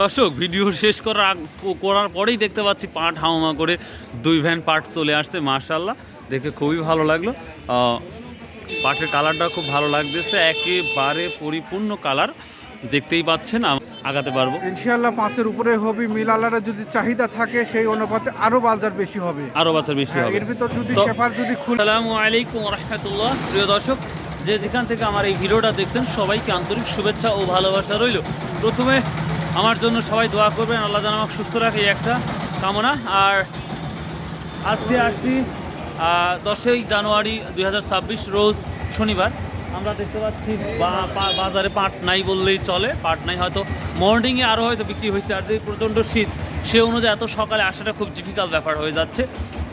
দর্শক ভিডিও শেষ করার করার পরেই দেখতে পাচ্ছি পাট হাওমা করে দুই ভ্যান পাট চলে আসছে মার্শাল্লাহ দেখে খুবই ভালো লাগল। পাটের কালারটা খুব ভালো লাগতেছে একেবারে পরিপূর্ণ কালার দেখতেই পাচ্ছেন আগাতে পারব। ইনশাআল্লাহ পাঁচের উপরে হবে মিল আলারা যদি চাহিদা থাকে সেই অনুপাতে আরও বাজার বেশি হবে। আরও বাজার বেশি হ্যাঁ, হবে। এর ভিতর যদি শেফার যদি আসসালামু আলাইকুম রহমতুল্লাহ প্রিয় দর্শক যে যেখান থেকে আমার এই ভিডিওটা দেখছেন সবাইকে আন্তরিক শুভেচ্ছা ও ভালোবাসা রইল। প্রথমে আমার জন্য সবাই দোয়া করবেন, আল্লাহ যেন আমাকে সুস্থ রাখে একটা কামনা। আর আজকে আসছি দশই জানুয়ারি দু হাজার ছাব্বিশ, রোজ শনিবার। আমরা দেখতে পাচ্ছি বাজারে পাট নাই বললেই চলে, পাট নাই হয়তো মর্নিংয়ে আরও হয়তো বিক্রি হয়েছে, আর যে প্রচণ্ড শীত, সে অনুযায়ী এত সকালে আসাটা খুব ডিফিকাল্ট ব্যাপার হয়ে যাচ্ছে।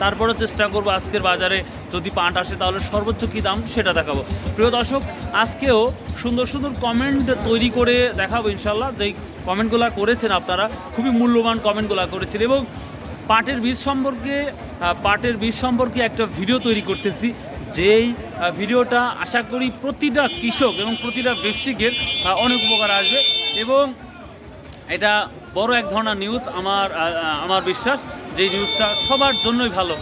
তারপরেও চেষ্টা করব আজকের বাজারে যদি পাট আসে তাহলে সর্বোচ্চ কী দাম সেটা দেখাবো। প্রিয় দর্শক, আজকেও সুন্দর সুন্দর কমেন্ট তৈরি করে দেখাবো ইনশাল্লাহ যেই কমেন্টগুলো করেছেন আপনারা, খুবই মূল্যবান কমেন্টগুলো করেছেন এবং পাটের বীজ সম্পর্কে পাটের বীজ সম্পর্কে একটা ভিডিও তৈরি করতেছি। যেই ভিডিওটা আশা করি প্রতিটা কৃষক এবং প্রতিটা ব্যবসায়িকের অনেক উপকার আসবে এবং এটা বড় এক ধরনের নিউজ আমার আমার বিশ্বাস যে নিউজটা সবার জন্যই ভালো।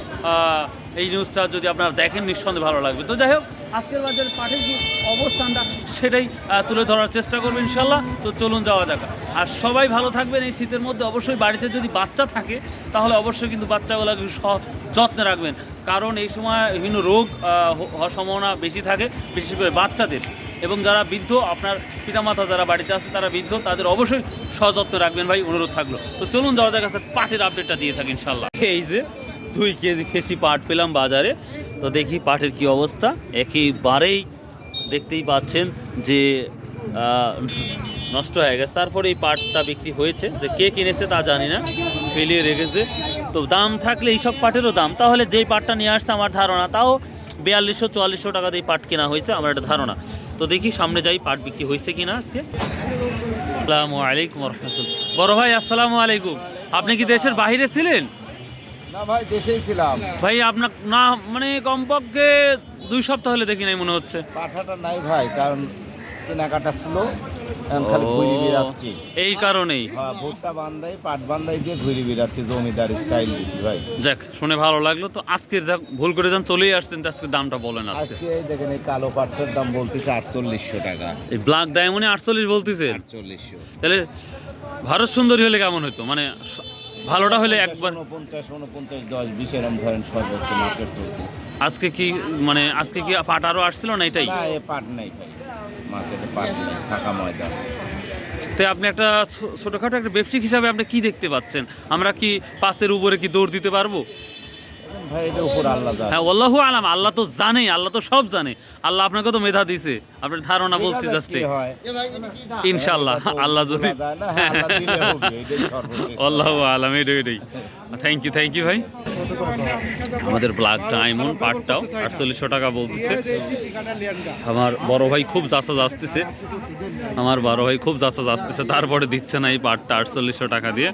এই নিউজটা যদি আপনারা দেখেন, নিঃসন্দেহে ভালো লাগবে। তো যাই হোক, আজকের বাজারে পাটের যে অবস্থানটা, সেটাই তুলে ধরার চেষ্টা করব ইনশাল্লাহ তো চলুন যাওয়া যাক। আর সবাই ভালো থাকবেন এই শীতের মধ্যে। অবশ্যই বাড়িতে যদি বাচ্চা থাকে, তাহলে অবশ্যই কিন্তু বাচ্চাগুলোকে যত্নে রাখবেন। কারণ এই সময় বিভিন্ন রোগ হওয়ার সম্ভাবনা বেশি থাকে, বিশেষ করে বাচ্চাদের। এবং যারা বৃদ্ধ, আপনার পিতামাতা যারা বাড়িতে আছে, তারা বৃদ্ধ, তাদের অবশ্যই সযত্ন রাখবেন ভাই, অনুরোধ থাকল। তো চলুন যাওয়া যাক আজকে পাটের আপডেটটা দিয়ে থাকি ইনশাল্লাহ এই যে দুই কেজি ফেসি পাট পেলাম বাজারে। তো দেখি পাটের কি অবস্থা। একেবারেই দেখতেই পাচ্ছেন যে নষ্ট হয়ে গেছে। তারপরে এই পাটটা বিক্রি হয়েছে। যে কে কিনেছে তা জানি না। ফেলিয়ে রেখেছে। তো দাম থাকলে এইসব পাটেরও দাম। তাহলে যেই পাটটা নিয়ে আসছে আমার ধারণা, তাও বিয়াল্লিশশো, চুয়াল্লিশশো টাকা দিয়ে পাট কেনা হয়েছে আমার একটা ধারণা। তো দেখি সামনে যাই পাট বিক্রি হয়েছে কিনা আজকে। আসসালামু আলাইকুম বড় ভাই, আসসালামু আলাইকুম। আপনি কি দেশের বাইরে ছিলেন? না ভাই দেশেই ছিলাম। ভাই আপনার না মানে কমপক্ষে দুই সপ্তাহ হলে দেখি নাই মনে হচ্ছে। পাঠাটা নাই ভাই কারণ কেনাকাটা ছিল খালি ঘুরি বেড়াচ্ছি। এই কারণেই। হ্যাঁ ভুট্টা পাট দিয়ে ঘুরি বেড়াচ্ছি জমিদার স্টাইল দিছি ভাই। যাক শুনে ভালো লাগল। তো আজকের যাক ভুল করে যান চলেই আসছেন তো আজকে দামটা বলেন আজকে। আজকে এই দেখেন এই কালো পাটের দাম বলতেছে আটচল্লিশশো টাকা। এই ব্ল্যাক ডায়মন্ডে আটচল্লিশ বলতেছে? আটচল্লিশশো। তাহলে ভারত সুন্দরী হলে কেমন হতো মানে ভালোটা হলে একবার উনপঞ্চাশ উনপঞ্চাশ দশ বিশ এরম ধরেন সর্বোচ্চ মার্কেট চলতেছে। আজকে কি মানে আজকে কি পাট আরও আসছিল না এটাই? না এ পাট নাই ভাই। মার্কেটে পাট নাই ফাঁকা ময়দান। তো আপনি একটা ছোটোখাটো ছোটখাটো একটা ব্যবসায়িক হিসাবে আপনি কি দেখতে পাচ্ছেন? আমরা কি পাশের উপরে কি দৌড় দিতে পারব? হ্যাঁ আল্লাহু আলাম আল্লাহ তো জানে আল্লাহ তো সব জানে। আল্লাহ আপনাকে তো মেধা দিছে। আপনার ধারণা বলছি জাস্ট ইনশাআল্লাহ আল্লাহ যদি হ্যাঁ, আল্লাহ আলাম এটাই এটাই। থ্যাংক ইউ থ্যাংক ইউ ভাই। আমাদের ব্ল্যাক ডায়মন্ড পাটটাও আটচল্লিশশো টাকা বলতেছে। আমার বড় ভাই খুব যাচা যাচতেছে আমার বড় ভাই খুব যাচা যাচতেছে তারপরে দিচ্ছে না এই পাটটা আটচল্লিশশো টাকা দিয়ে।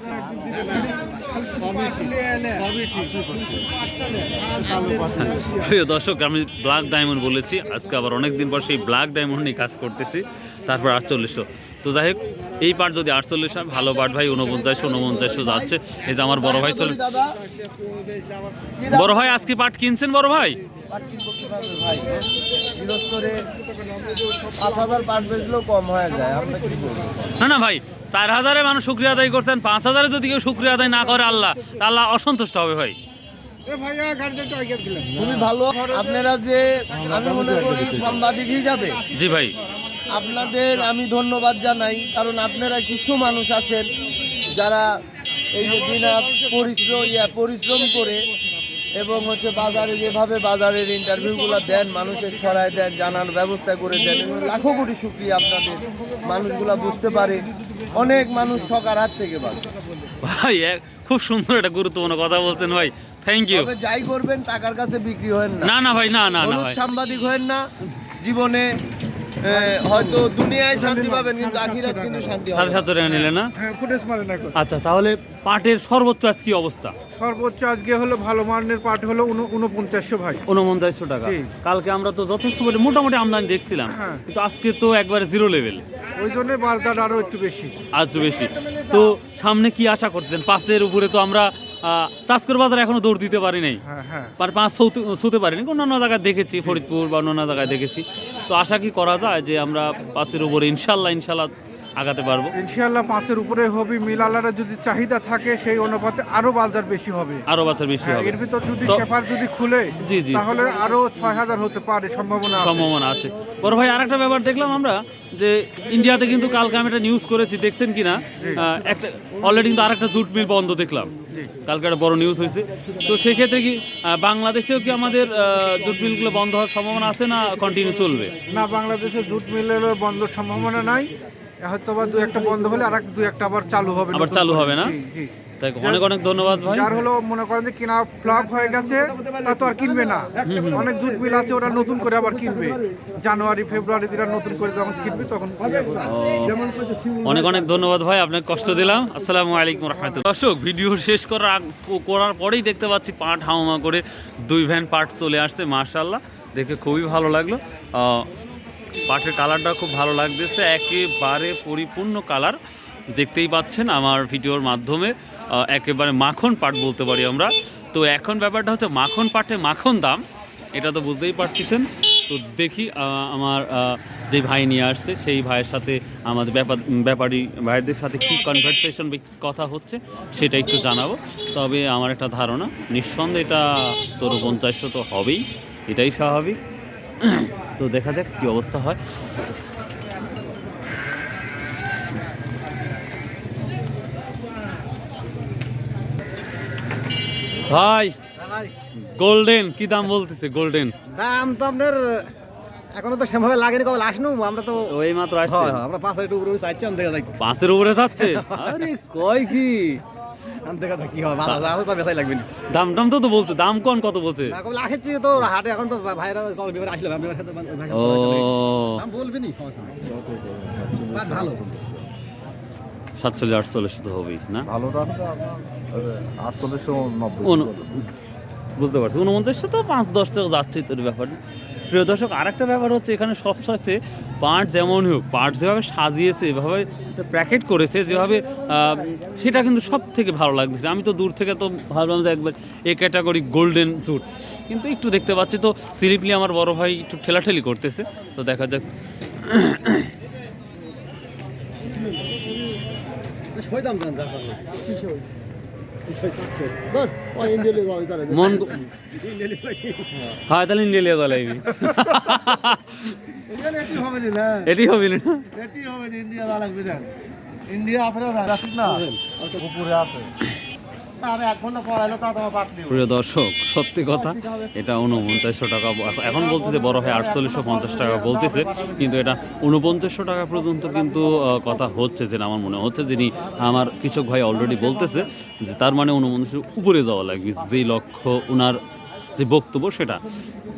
প্রিয় দর্শক আমি ব্ল্যাক ডায়মন্ড বলেছি। আজকে আবার অনেকদিন পর সেই ব্ল্যাক ডায়মন্ড নিয়ে কাজ করতেছি। তারপর আটচল্লিশশো। তো যাই হোক এই পার্ট যদি আটচল্লিশ হয় ভালো পার্ট ভাই উনপঞ্চাশশো উনপঞ্চাশশো যাচ্ছে। এই যে আমার বড় ভাই চলে বড় ভাই আজকে পার্ট কিনছেন বড় ভাই? পাঁচ হাজার পাট বেচলেও কম হয়ে যায় আমরা কি করব? না না ভাই চার হাজারে মানুষ শুক্রিয়া আদায় করছেন পাঁচ হাজারে যদি কেউ শুক্রিয়া আদায় না করে আল্লাহ তা আল্লাহ অসন্তুষ্ট হবে ভাই। খুবই ভালো। আপনারা যে আমি মনে করি সাংবাদিক হিসাবে জি ভাই। আপনাদের আমি ধন্যবাদ জানাই কারণ আপনারা কিছু মানুষ আছেন যারা এই যে বিনা পরিশ্রম ইয়া পরিশ্রম করে এবং হচ্ছে বাজারে যেভাবে বাজারের ইন্টারভিউগুলো দেন মানুষের ছড়ায় দেন জানার ব্যবস্থা করে দেন লাখো কোটি শুক্রিয়া আপনাদের। মানুষগুলা বুঝতে পারে অনেক মানুষ ঠকার হাত থেকে বাঁচে। ভাই খুব সুন্দর একটা গুরুত্বপূর্ণ কথা বলছেন ভাই। থ্যাংক ইউ যাই করবেন টাকার কাছে বিক্রি না। না না ভাই না না না সাংবাদিক হয়েন না জীবনে হয়তো দুনিয়ায় শান্তি পাবেন কিন্তু আখিরাত কিন্তু শান্তি হবে। সাড়ে সাতশো টাকা নিলে না? হ্যাঁ ফুটেজ মারে না এখন। আচ্ছা তাহলে পাটের সর্বোচ্চ আজ কি অবস্থা? সর্বোচ্চ আজকে হলো ভালো মানের পাট হলো উনপঞ্চাশশো ভাই। উনপঞ্চাশশো টাকা। কালকে আমরা তো যথেষ্ট মোটামুটি আমদানি দেখছিলাম হ্যাঁ। কিন্তু আজকে তো একবারে জিরো লেভেল ওই জন্য বাজার আরও একটু বেশি। আজ বেশি। তো সামনে কি আশা করছেন? পাশের উপরে তো আমরা আহ, চাষকর বাজার এখনও দৌড় দিতে পারি নাই। হ্যাঁ হ্যাঁ। পার পাঁচ ছুতে পারিনি অন্যান্য জায়গায় দেখেছি ফরিদপুর বা অন্যান্য জায়গায় দেখেছি। তো আশা কি করা যায় যে আমরা পাঁচের উপরে ইনশাল্লাহ ইনশাল্লাহ আগাতে পারব? ইনশাআল্লাহ পাঁচের উপরে হবে। মিল আলারা যদি চাহিদা থাকে সেই অনুপাতে আরও বাজার বেশি হবে। আরও বাজার বেশি হ্যাঁ, হবে। এর ভিতর যদি সেফার যদি খুলে জি, জি। তাহলে আরও ছয় হাজার হতে পারে সম্ভাবনা আছে। সম্ভাবনা আছে। বড় ভাই আরেকটা ব্যাপার দেখলাম আমরা যে ইন্ডিয়াতে কিন্তু কালকে আমি একটা নিউজ করেছি দেখছেন কিনা? একটা অলরেডি কিন্তু আরেকটা জুট মিল বন্ধ দেখলাম। কালকে একটা বড় নিউজ হয়েছে তো সেক্ষেত্রে কি বাংলাদেশেও কি আমাদের জুট মিলগুলো বন্ধ হওয়ার সম্ভাবনা আছে না কন্টিনিউ চলবে না বাংলাদেশে জুট মিলের বন্ধ সম্ভাবনা নাই হয়তো বা দু একটা বন্ধ হলে আর এক দু একটা আবার চালু হবে আবার চালু হবে না? জি, জি। তাই অনেক অনেক ধন্যবাদ ভাই। যার হলো মনে করেন যে কিনা ফ্লপ হয়ে গেছে তা তো আর কিনবে না। অনেক মিল আছে ওরা নতুন করে আবার কিনবে। জানুয়ারি ফেব্রুয়ারি দিরা নতুন করে যখন কিনবে তখন অনেক অনেক ধন্যবাদ ভাই আপনাকে কষ্ট দিলাম। আসসালামু আলাইকুম রহমতুল্লাহ। দর্শক ভিডিও শেষ করার করার পরেই দেখতে পাচ্ছি পাট হাওমা করে দুই ভ্যান পাট চলে আসছে মার্শাল্লাহ দেখে খুবই ভালো লাগল। আহ, পাটের কালারটা খুব ভালো লাগতেছে একেবারে পরিপূর্ণ কালার দেখতেই পাচ্ছেন আমার ভিডিওর মাধ্যমে একেবারে মাখন পাট বলতে পারি আমরা। তো এখন ব্যাপারটা হচ্ছে মাখন পাটে মাখন দাম, এটা তো বুঝতেই পারতেছেন। তো দেখি আমার যে ভাই নিয়ে আসছে, সেই ভাইয়ের সাথে আমাদের ব্যাপার ব্যাপারী ভাইদের সাথে কি কনভারসেশন কথা হচ্ছে, সেটা একটু জানাব। তবে আমার একটা ধারণা, নিঃসন্দেহে এটা তোর পঞ্চাশশো তো হবেই, এটাই স্বাভাবিক। তো দেখা যাক কি অবস্থা হয়। ভাই গোল্ডেন কি দাম বলতেছে গোল্ডেন দাম তো আপনার এখনও তো সেভাবে লাগেনি কবে নেব? আমরা তো ওই মাত্র আসছে। হয়, হয়, আমরা পাঁচ হাজার উপরে চাইছি আমি দেখা যাক পাঁচের উপরে যাচ্ছে? আরে কয় কি? আমি দেখা যাক কি ভালো আছে তো বেসাই লাগবে না। দাম টাম তো তো বলছে দাম কোন কত বলছে? না, কবে তো হাটে এখন তো ভাইরা আসলে ভালো। সাতচল্লিশ আটচল্লিশ তো হবেই না? আটচল্লিশশো উন- বুঝতে পারছি। উনপঞ্চাশশো তো পাঁচ দশ টাকা যাচ্ছেই তোর ব্যাপার। প্রিয় দর্শক আরেকটা ব্যাপার হচ্ছে এখানে সব সাথে পাট যেমন হোক পাট যেভাবে সাজিয়েছে এভাবে প্যাকেট করেছে যেভাবে সেটা কিন্তু সব থেকে ভালো লাগতেছে আমি তো দূর থেকে তো ভাবলাম যে একবার এ ক্যাটাগরি গোল্ডেন জুট কিন্তু একটু দেখতে পাচ্ছি তো স্লিপলি আমার বড় ভাই একটু ঠেলাঠেলি করতেছে। তো দেখা যাক ওই দাম জান যা মন হয় তাহলে ইন্ডিয়া লিয়ে চলাইবি এটি হবে না ইন্ডিয়া আপনার না উপরে আছে প্রিয় দর্শক, সত্যি কথা, এটা উনপঞ্চাশশো টাকা এখন- বলতেছে বড় হয় আটচল্লিশশো পঞ্চাশ টাকা বলতেছে, কিন্তু এটা উনপঞ্চাশশো টাকা পর্যন্ত কিন্তু কথা হচ্ছে যে আমার মনে হচ্ছে, যিনি আমার কৃষক ভাই অলরেডি বলতেছে যে তার মানে উনপঞ্চাশের উপরে যাওয়া লাগবে যেই লক্ষ্য ওনার যে বক্তব্য সেটা।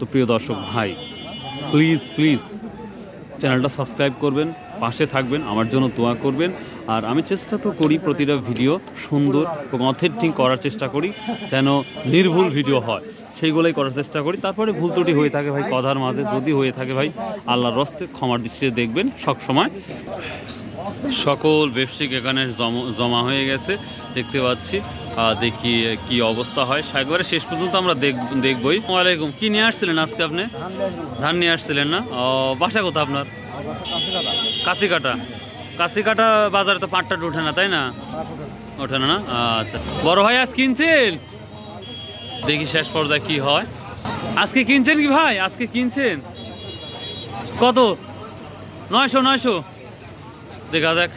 তো প্রিয় দর্শক ভাই প্লিজ প্লিজ চ্যানেলটা সাবস্ক্রাইব করবেন, পাশে থাকবেন, আমার জন্য দোয়া করবেন আর আমি চেষ্টা তো করি প্রতিটা ভিডিও সুন্দর এবং অথেন্টিক করার চেষ্টা করি যেন নির্ভুল ভিডিও হয়। সেইগুলোই করার চেষ্টা করি। তারপরে ভুল ত্রুটি হয়ে থাকে ভাই কথার মাঝে যদি হয়ে থাকে ভাই আল্লাহর রস্তে ক্ষমার দৃষ্টিতে দেখবেন সবসময়। সকল ব্যবসায়িক এখানে জম- জমা হয়ে গেছে দেখতে পাচ্ছি। দেখি কি অবস্থা হয়। একবারে শেষ পর্যন্ত আমরা দেখ- দেখবই। ওয়ালাইকুম কি নিয়ে আসছিলেন আজকে আপনি? ধান নিয়ে আসছিলেন না? বাসা কোথা আপনার? কাছি কাছি কাটা বাজারে তো পাটটা ওঠে না, তাই না? ওঠে না আচ্ছা। বড় ভাই আজ কিনছেন? দেখি শেষ পর্যায়ে কি হয়। আজকে কিনছেন কি ভাই? আজকে কিনছেন? কত? নয়শো নয়শো? দেখা যাক।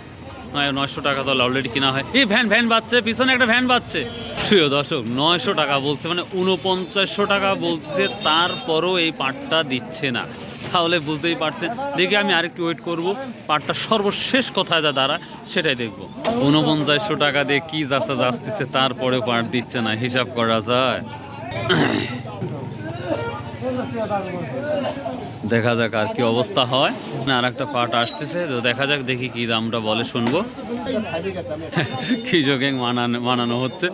নয় নয়শো টাকা তো অলরেডি কিনা হয়। এই ভ্যান ভ্যান বাজছে, পিছনে একটা ভ্যান বাজছে। প্রিয় দর্শক, নয়শো টাকা বলছে মানে উনপঞ্চাশশো টাকা বলছে, তারপরও এই পাটটা দিচ্ছে না। তাহলে বুঝতেই পারছেন। দেখি আমি আরেকটু ওয়েট করব। পাটটা সর্বশেষ কোথায় যা দাঁড়ায়, সেটাই দেখব। উনপঞ্চাশশো টাকা দিয়ে কি যাচ্ছে যাচ্ছে তারপরেও পাট দিচ্ছে না। হিসাব করা যায়। দেখা যাক আর কি অবস্থা হয়। আর একটা পার্ট আসতেছে, তো দেখা যাক, দেখি কি দামটা বলে শুনব। কি যোগে মানানো মানানো হচ্ছে।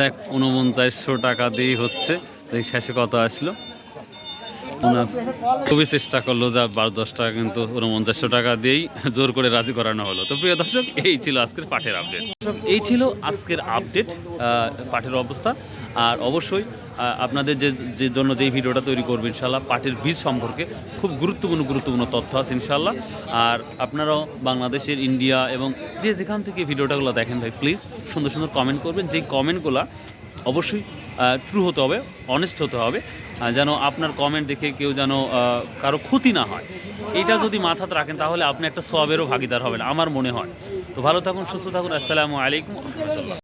দেখ উনপঞ্চাশশো টাকা দিয়েই হচ্ছে। দেখি, শেষে কত আসলো? ওনার খুবই চেষ্টা করল যা বারো, দশ টাকা কিন্তু উনপঞ্চাশশো টাকা দিয়েই জোর করে রাজি করানো হলো। তো প্রিয় দর্শক, এই ছিল আজকের পাঠের আপডেট এই ছিল আজকের আপডেট পাঠের অবস্থা। আর অবশ্যই আপনাদের যে যে জন্য যেই ভিডিওটা তৈরি করবেন ইনশাল্লাহ পাটের বীজ সম্পর্কে খুব গুরুত্বপূর্ণ গুরুত্বপূর্ণ তথ্য আছে ইনশাল্লাহ আর আপনারাও বাংলাদেশের, ইন্ডিয়া এবং যে যেখান থেকে ভিডিওটাগুলো দেখেন ভাই প্লিজ সুন্দর সুন্দর কমেন্ট করবেন। যেই কমেন্টগুলো অবশ্যই ট্রু হতে হবে অনেস্ট হতে হবে যেন আপনার কমেন্ট দেখে কেউ যেন কারও ক্ষতি না হয়। এটা যদি মাথাতে রাখেন, তাহলে আপনি একটা সবেরও ভাগিদার হবেন, আমার মনে হয়। তো ভালো থাকুন, সুস্থ থাকুন, আসসালামু আলাইকুম, রহমতুল্লাহ।